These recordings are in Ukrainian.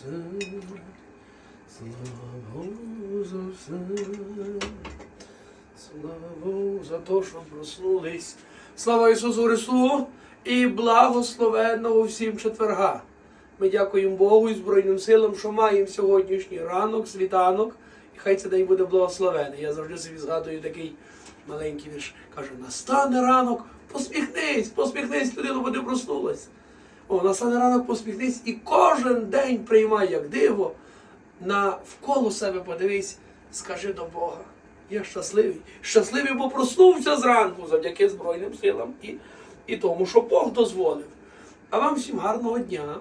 все, слава за все, слава Богу за те, що проснулись. Слава Ісусу Христу і благословенного всім четверга. Ми дякуємо Богу і Збройним силам, що маємо сьогоднішній ранок, світанок, і хай цей день буде благословений. Я завжди собі згадую такий маленький вірш. Каже, настане ранок, посміхнись, посміхнись, людина буде проснулась. О, настане ранок, посміхнись і кожен день приймай як диво. На вколо себе подивись, скажи до Бога. Я щасливий. Щасливий, бо проснувся зранку завдяки Збройним силам і, і тому, що Бог дозволив. А вам всім гарного дня.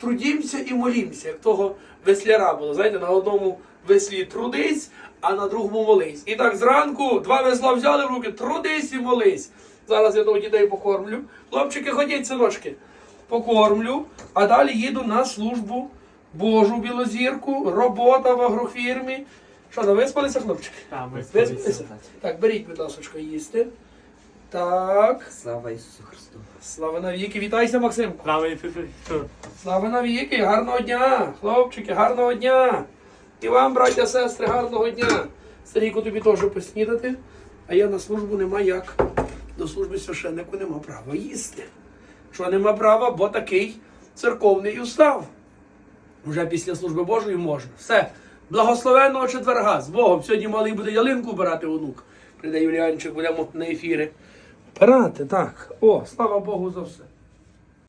Трудімося і молімося, як того весляра було. Знаєте, на одному веслі трудись, а на другому молись. І так зранку два весла взяли в руки, трудись і молись. Зараз я того дітей покормлю. Хлопчики, ходіть, синочки. Покормлю, а далі їду на службу Божу білозірку, робота в агрофірмі. Що, не виспалися, хлопчики? Та, ми Виспалися? Так, беріть, будь ласка, їсти. Так. Слава Ісусу Христу. Слава навіки. Вітайся, Максимку. Слава Ісусу Христу. Слава навіки, гарного дня, хлопчики, гарного дня. І вам, браття, сестри, гарного дня. Старійку тобі теж поснідати, а я на службу нема як. До служби священнику нема права їсти. Що нема права, бо такий церковний устав. Вже після служби Божої можна. Все. Благословенного четверга. З Богом. Сьогодні малий буде ялинку брати онук. Прийде Юліанчик, будемо на ефіри. Брати, так. О, слава Богу за все.